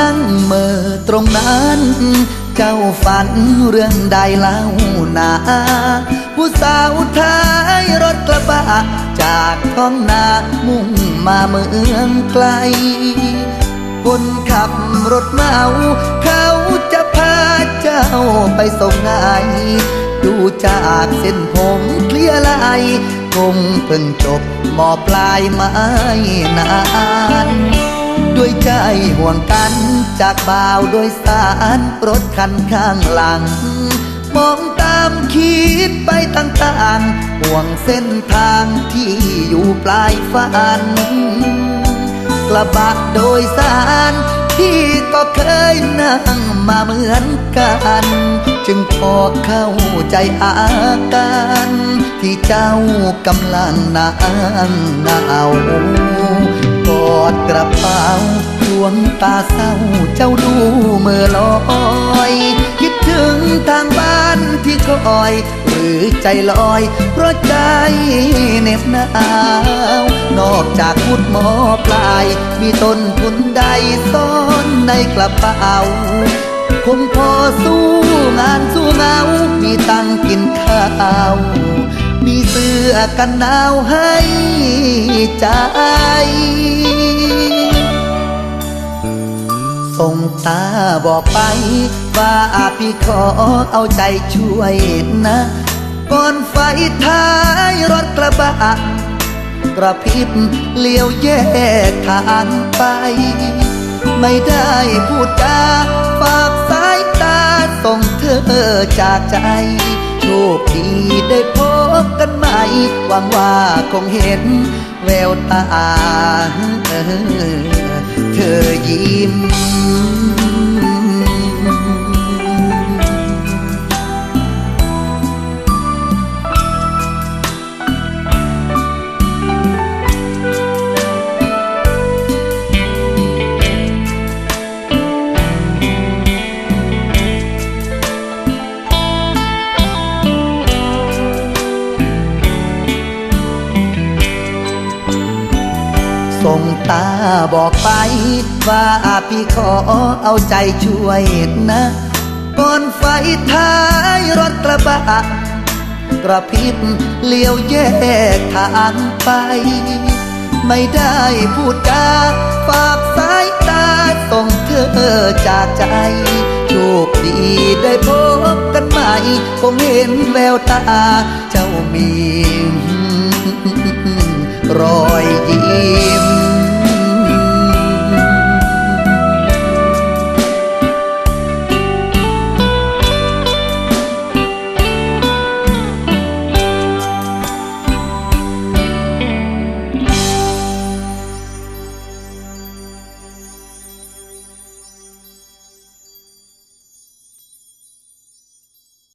นั่งเมื่อตรงนั้น เจ้าฝันเรื่องใดเล่านาผู้สาวท้ายรถกระบะ จากท้องนามุ่งมาเมืองไกล คนขับรถเมาเขาจะพาเจ้าไปส่งไงดูจากเส้นผมเคลียร์ไหลคงเพิ่งจบมอปลายไม้นาน ด้วยใจห่วงกันจากบ่าวโดยสารรถคันข้างหลัง มองตามคิดไปต่างๆ ห่วงเส้นทางที่อยู่ปลายฝัน กระบะโดยสารพี่ก็เคยนั่งมาเหมือนกัน จึงพอเข้าใจอาการที่เจ้ากำลังนั่งเหงา อดกระเป๋าดวงตาเศร้าเจ้าดูเมื่อลอยคิดถึงทางบ้านที่คอย หรือใจลอย เพราะใจเหน็บหนาว นอกจากพุดหมอปลาย มีต้นทุนใดซ่อนในกระเป๋าคงพอสู้งานสู้เงา มีตังกินข้าว มีเสื้อกันหนาวให้ใจ ส่งตาบอกไป ว่าพี่ขอเอาใจช่วยนะ ก่อนไฟท้ายรถกระบะ กระพริบเลี้ยวแยกทางไป ไม่ได้พูดจาฝากสายตาส่งเธอจากใจโชคดีได้พบ กันใหม่หวังว่าคงเห็นแววตาเธอยิ้ม ส่งตาบอกไป ว่าพี่ขอเอาใจช่วยนะก่อนไฟท้ายรถกระบะกระพริบเลี้ยวแยกทางไป ไม่ได้พูดจาฝากสายตาส่งเธอจากใจโชคดีได้พบกันใหม่คงเห็นแววตาเจ้ามี รอยยิ้ม